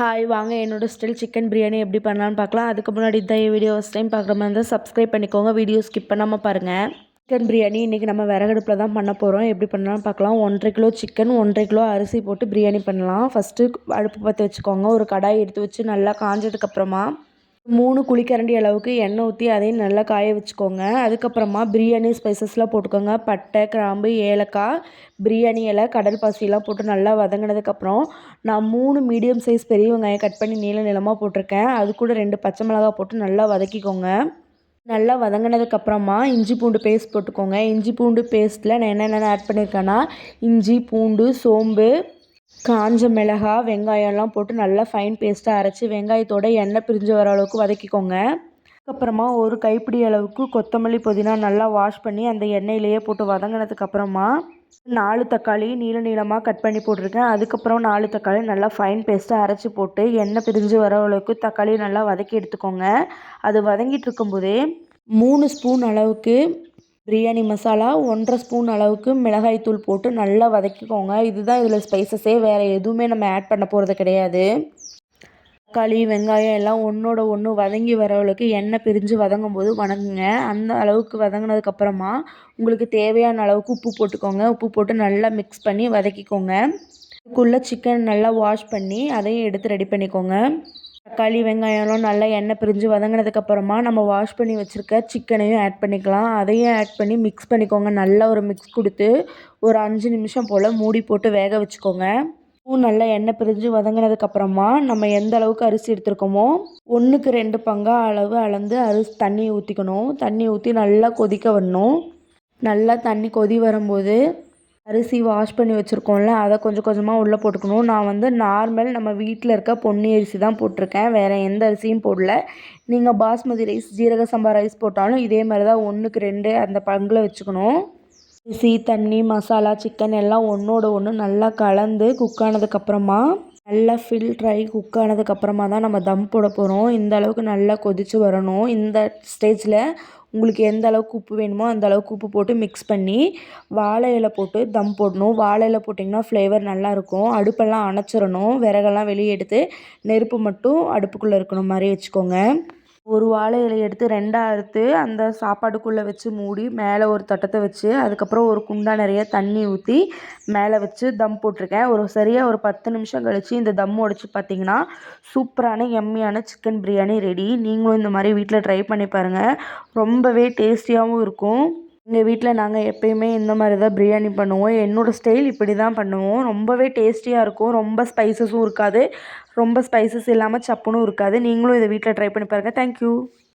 Hi வாங்க என்னோடய still chicken biryani எப்படி பண்ணலான்னு பார்க்கலாம். அதுக்கு முன்னாடி தான் வீடியோ. ஃபஸ்ட் டைம் பார்க்குற மாதிரி இருந்தால் சப்ஸ்கிரைப் பண்ணிக்கோங்க. வீடியோ ஸ்கிப் பண்ணாமல் பாருங்கள் சிக்கன் பிரியாணி இன்றைக்கி நம்ம விறகடுப்பில் தான் பண்ண போகிறோம் எப்படி பண்ணலாம்னு பார்க்கலாம். ஒன்றரை கிலோ சிக்கன் ஒன்றரை கிலோ அரிசி போட்டு பிரியாணி பண்ணலாம். ஃபஸ்ட்டு அடுப்பு பற்ற வச்சுக்கோங்க. ஒரு கடாய் எடுத்து வச்சு நல்லா காஞ்சதுக்கப்புறமா மூணு குழிக்கரண்டி அளவுக்கு எண்ணெய் ஊற்றி அதையும் நல்லா காய வச்சுக்கோங்க. அதுக்கப்புறமா பிரியாணி ஸ்பைசஸ்லாம் போட்டுக்கோங்க. பட்டை கிராம்பு ஏலக்காய் பிரியாணி இலை கடல் பாசிலாம் போட்டு நல்லா வதங்கினதுக்கப்புறம் நான் மூணு மீடியம் சைஸ் பெரிய வெங்காயம் கட் பண்ணி நீள நிலமாக போட்டிருக்கேன். அது கூட ரெண்டு பச்சை மிளகா போட்டு நல்லா வதக்கிக்கோங்க. நல்லா வதங்கினதுக்கப்புறமா இஞ்சி பூண்டு பேஸ்ட் போட்டுக்கோங்க. இஞ்சி பூண்டு பேஸ்ட்டில் நான் என்னென்ன ஆட் பண்ணியிருக்கேன்னா இஞ்சி பூண்டு சோம்பு காஞ்ச மிளகா வெங்காயம்லாம் போட்டு நல்லா ஃபைன் பேஸ்ட்டாக அரைச்சி வெங்காயத்தோட எண்ணெய் பிரிஞ்சு வர அளவுக்கு வதக்கிக்கோங்க. அதுக்கப்புறமா ஒரு கைப்பிடி அளவுக்கு கொத்தமல்லி புதினா நல்லா வாஷ் பண்ணி அந்த எண்ணெயிலேயே போட்டு வதங்கினதுக்கப்புறமா நாலு தக்காளி நீள நீளமாக கட் பண்ணி போட்டிருக்கேன். அதுக்கப்புறம் நாலு தக்காளி நல்லா ஃபைன் பேஸ்ட்டாக அரைச்சி போட்டு எண்ணெய் பிரிஞ்சு வர அளவுக்கு தக்காளி நல்லா வதக்கி எடுத்துக்கோங்க. அது வதங்கிட்டு இருக்கும்போதே மூணு ஸ்பூன் அளவுக்கு பிரியாணி மசாலா ஒன்றரை ஸ்பூன் அளவுக்கு மிளகாய்த்தூள் போட்டு நல்லா வதக்கிக்கோங்க. இதுதான் இதில் ஸ்பைசஸே வேறு எதுவுமே நம்ம ஆட் பண்ண போகிறது கிடையாது. தக்காளி வெங்காயம் எல்லாம் ஒன்றோட ஒன்று வதங்கி வர அளவுக்கு எண்ணெய் பிரிஞ்சு வதங்கும் போது வணங்குங்க. அந்த அளவுக்கு வதங்கினதுக்கப்புறமா உங்களுக்கு தேவையான அளவுக்கு உப்பு போட்டுக்கோங்க. உப்பு போட்டு நல்லா மிக்ஸ் பண்ணி வதக்கிக்கோங்க. இதுக்குள்ளே சிக்கன் நல்லா வாஷ் பண்ணி அதையும் எடுத்து ரெடி பண்ணிக்கோங்க. தக்காளி வெங்காயம்லாம் நல்லா எண்ணெய் பிரிஞ்சு வதங்கினதுக்கப்புறமா நம்ம வாஷ் பண்ணி வச்சுருக்க சிக்கனையும் ஆட் பண்ணிக்கலாம். அதையும் ஆட் பண்ணி மிக்ஸ் பண்ணிக்கோங்க. நல்லா ஒரு மிக்ஸ் கொடுத்து ஒரு அஞ்சு நிமிஷம் போல் மூடி போட்டு வேக வச்சுக்கோங்க. பூ நல்லா எண்ணெய் பிரிஞ்சு வதங்கினதுக்கப்புறமா நம்ம எந்த அளவுக்கு அரிசி எடுத்துருக்கோமோ ஒன்றுக்கு ரெண்டு பங்காக அளவு அளந்து அரிசி தண்ணி ஊற்றிக்கணும் தண்ணி ஊற்றி நல்லா கொதிக்க வரணும் நல்லா தண்ணி கொதி வரும்போது அரிசி வாஷ் பண்ணி வச்சுருக்கோம்ல அதை கொஞ்சம் கொஞ்சமாக உள்ளே போட்டுக்கணும். நான் வந்து நார்மல் நம்ம வீட்டில் இருக்க பொன்னி அரிசி தான் போட்டிருக்கேன். வேறு எந்த அரிசியும் போடல. நீங்கள் பாஸ்மதி ரைஸ் ஜீரக சம்பா ரைஸ் போட்டாலும் இதே மாதிரி தான் ஒன்றுக்கு ரெண்டு அந்த பங்கில் வச்சுக்கணும். அரிசி தண்ணி மசாலா சிக்கன் எல்லாம் ஒன்றோட ஒன்று நல்லா கலந்து குக் ஆனதுக்கப்புறமா நல்லா ஃபில்ட்ரு ஆகி குக் ஆனதுக்கப்புறமா தான் நம்ம தம் போட போகிறோம் இந்த அளவுக்கு நல்லா கொதித்து வரணும். இந்த ஸ்டேஜில் உங்களுக்கு எந்த அளவுக்கு உப்பு வேணுமோ அந்த அளவுக்கு உப்பு போட்டு மிக்ஸ் பண்ணி வாழை இலை போட்டு தம் போடணும். வாழை இலை போட்டிங்கன்னா ஃப்ளேவர் நல்லாயிருக்கும் அடுப்பெல்லாம் அணைச்சிடணும். விறகெல்லாம் வெளியே எடுத்து நெருப்பு மட்டும் அடுப்புக்குள்ளே இருக்கணும் மாதிரி வச்சுக்கோங்க. ஒரு வாழை இலையை எடுத்து ரெண்டாக அறுத்து அந்த சாப்பாடுக்குள்ளே வச்சு மூடி மேலே ஒரு தட்டத்தை வச்சு அதுக்கப்புறம் ஒரு குண்டா நிறைய தண்ணி ஊற்றி மேலே வச்சு தம் போட்டிருக்கேன். ஒரு சரியாக ஒரு பத்து நிமிஷம் கழித்து இந்த தம் உடச்சி பார்த்தீங்கன்னா சூப்பரான எம்மியான சிக்கன் பிரியாணி ரெடி நீங்களும் இந்த மாதிரி வீட்டில் ட்ரை பண்ணி பாருங்கள் ரொம்பவே டேஸ்டியாகவும் இருக்கும். எங்கள் வீட்டில் நாங்கள் எப்பயுமே இந்த மாதிரி தான் பிரியாணி பண்ணுவோம். என்னோடய ஸ்டைல் இப்படி தான் பண்ணுவோம். ரொம்பவே டேஸ்டியாக இருக்கும். ரொம்ப ஸ்பைசஸும் இருக்காது. ரொம்ப ஸ்பைசஸ் இல்லாமல் சப்புனும் இருக்காது. நீங்களும் இதை வீட்டில் ட்ரை பண்ணி பாருங்கள் தேங்க்யூ